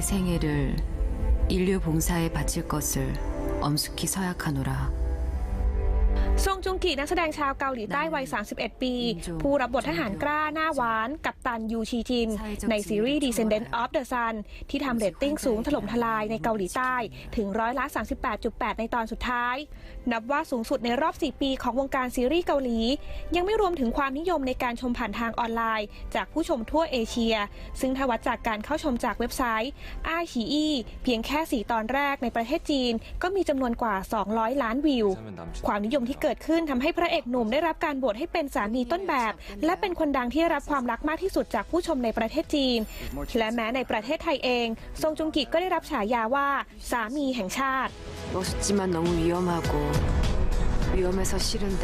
생애를 인류 봉사에 바칠 것을 엄숙히 서약하노라. ซงจุงกีนักแสดงชาวเกาหลีใต้วัย 31 ปี ผู้รับบททหารกล้าหน้าหวาน กับตันยูชีจิน ในซีรีส์ Descendant of the Sun ที่ทำเรตติ้งสูงถล่มทลายในเกาหลีใต้ถึงร้อยละ 38.8 ในตอนสุดท้าย นับว่าสูงสุดในรอบ 4 ปีของวงการซีรีส์เกาหลี ยังไม่รวมถึงความนิยมในการชมผ่านทางออนไลน์ จากผู้ชมทั่วเอเชีย ซึ่งถ้าวัดจากการเข้าชมจากเว็บไซต์อาชีอีเพียงแค่ 4 ตอนแรกในประเทศจีน ก็มีจำนวนกว่า 200 ล้านวิว ความนิยมที่เกิดขึ้นทำให้พระเอกหนุ่มได้รับการโหวตให้เป็นสามีต้นแบบ และเป็นคนดังที่ได้รับความรักมากที่สุดจากผู้ชมในประเทศจีน และแม้ในประเทศไทยเอง ทรงจุงกิก็ได้รับฉายาว่าสามีแห่งชาติ 멋있지만 너무 위험하고 위험해서 싫은데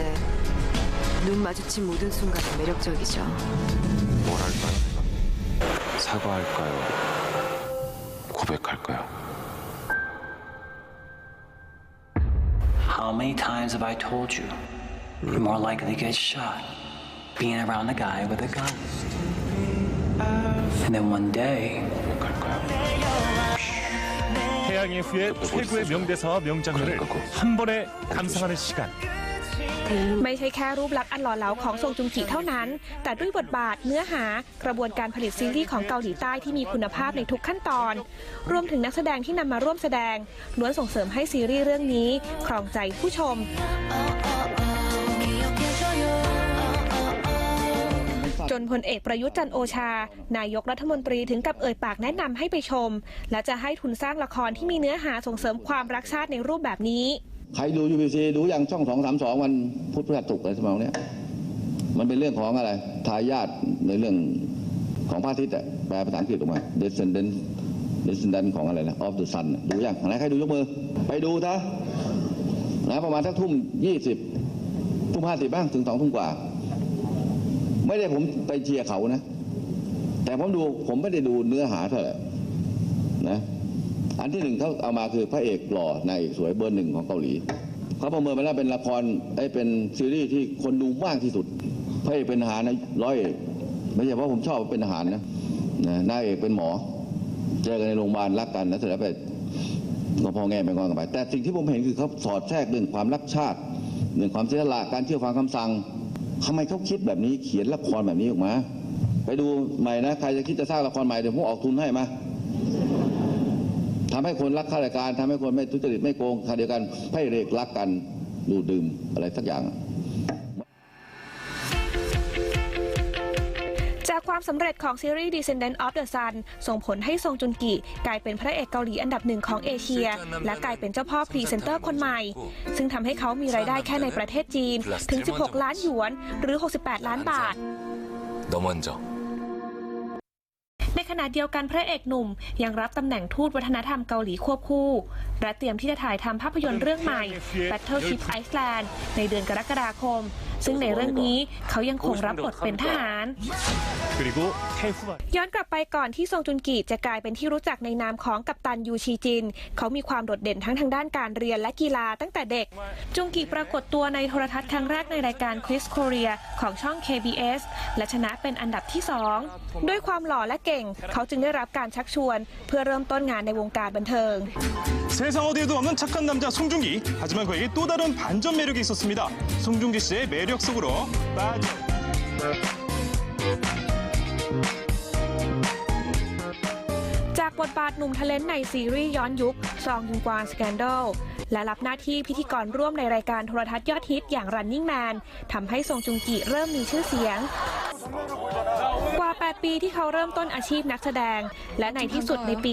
눈 마주친 모든 순간이 매력적이죠. 뭘 할까요? 사과할까요? 고백할까요? How many times have I told you? You're more likely to get shot being around a guy with a gun. And then one day? 태양의 후예 최고의 명대사와 명장면을 한 번에 감상하는 시간. ไม่ใช่แค่รูปลักษณ์อันหล่อเหลาของทรงจุงกิเท่านั้น แต่ด้วยบทบาทเนื้อหากระบวนการผลิตซีรีส์ของเกาหลีใต้ที่มีคุณภาพในทุกขั้นตอน รวมถึงนักแสดงที่นำมาร่วมแสดงล้วนส่งเสริมให้ซีรีส์เรื่องนี้ครองใจผู้ชมจนพลเอกประยุทธ์จันโอชา นายกรัฐมนตรีถึงกับเอ่ยปากแนะนำให้ไปชม และจะให้ทุนสร้างละครที่มีเนื้อหาส่งเสริมความรักชาติในรูปแบบนี้ ใครดู UBC ดูอย่างช่องสองสามสองวันพุธพฤหัสศุกร์อะไรสมองเนี้ยมันเป็นเรื่องของอะไรทายาทในเรื่องของพระอาทิตย์อะแปลภาษาอังกฤษออกมา descendant descendant ของอะไรนะ of the sun ดูอย่างไหนใครดูยกมือ ไปดูซะนะประมาณสักทุ่มยี่สิบทุ่มห้าสิบบ้างถึงสองทุ่มกว่า ไม่ได้ผมไปเชียร์เขานะ แต่ผมดูผมไม่ได้ดูเนื้อหาเท่าไหร่นะ อันที่หนึ่งเขาเอามาคือพระเอกหล่อนายเอกสวยเบอร์หนึ่งของเกาหลีเขาประเมินมาแล้วเป็นละครไอ้เป็นซีรีส์ที่คนดูมากที่สุด พระเอกเป็นทหารนะร้อยเอกไม่ใช่เพราะผมชอบเป็นทหารนะนะนายเอกเป็นหมอ เจอกันในโรงพยาบาลรักกันแล้วเสร็จแล้วไปก็พอแง่ไปงอนกันไป แต่สิ่งที่ผมเห็นคือเขาสอดแทรกเรื่องความรักชาติเรื่องความเสียสละการเชื่อฟังคำสั่งทำไมเขาคิดแบบนี้เขียนละครแบบนี้ออกมา ไปดูใหม่นะ ใครจะคิดจะสร้างละครใหม่เดี๋ยวผมออกทุนให้มาำให้คนรักข้าราชการ ทำให้คนไม่ทุจริตไม่โกงขณะเดียวกันให้เรกรักกันดูดื่มอะไรสักอย่างจากความสำเร็จของซีรีส์ Descendant of the Sun ส่งผลให้ซงจุนกีกลายเป็นพระเอกเกาหลีอันดับหนึ่งของเอเชีย และกลายเป็นเจ้าพ่อพรีเซนเตอร์คนใหม่ ซึ่งทำให้เขามีรายได้แค่ในประเทศจีนถึง 16 ล้านหยวน หรือ 68 ล้านบาท ในขณะเดียวกันพระเอกหนุ่ม ยังรับตำแหน่งทูตวัฒนธรรมเกาหลีควบคู่ และเตรียมที่จะถ่ายทำภาพยนตร์เรื่องใหม่ Battleship Iceland ในเดือนกรกฎาคม ซึ่งในเรื่องนี้เขายังคงรับบทเป็นทหาร 그리고 태후와 ย้อนกลับไปก่อนที่ซงจุนกิจะกลายเป็นที่รู้จักในนามของกัปตันยูชีจิน เขามีความโดดเด่นทั้งทางด้านการเรียนและกีฬาตั้งแต่เด็ก จุงกิปรากฏตัวในโทรทัศน์ครั้งแรกในรายการ Quiz Korea ของช่อง KBS และชนะเป็นอันดับที่ 2 ด้วยความหล่อและเก่ง เขาจึงได้รับการชักชวน เพื่อเริ่มต้นงานในวงการบันเทิง 세상 어디에도 없는 착한 남자 송중기. 하지만 그에게 또 다른 반전 매력이 있었습니다. 송중기 씨의 매력 속으로 빠져. จากบทบาทหนุ่มทะเลนในซีรีส์ย้อนยุค ซองยุงกวานสแกนด l และรับหน้าที่พิธีกรร่วมในรายการโทรทัศน์ยอดฮิตอย่าง Running Man ทำให้ซงจุงกิเริ่มมีชื่อเสียง กว่า 8 ปีที่เขาเริ่มต้นอาชีพนักแสดง และในที่สุดในปี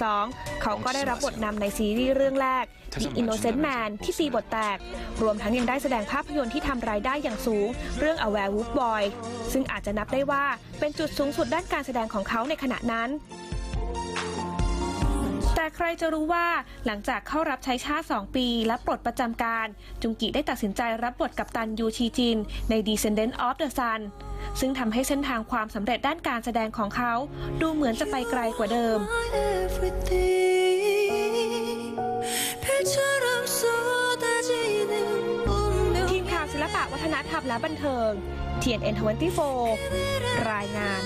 2012 เขาก็ได้รับบทนำในซีรีส์เรื่องแรก The Innocent Man ที่ตีบทแตก รวมทั้งยังได้แสดงภาพยนตร์ที่ทำรายได้อย่างสูง เรื่อง A Werewolf Boy ซึ่งอาจจะนับได้ว่าเป็นจุดสูงสุดด้านการแสดงของเขาในขณะนั้นแต่ใครจะรู้ว่าหลังจากเข้ารับใช้ชาติ 2 ปี และปลดประจำการ จุงกิได้ตัดสินใจรับบทกับตันยูชีจิน ใน Descendant of the Sun ซึ่งทำให้เส้นทางความสำเร็จด้านการแสดงของเขา ดูเหมือนจะไปไกลกว่าเดิม ทีมข่าวศิลปะวัฒนธรรมและบันเทิง TNN 24 รายงาน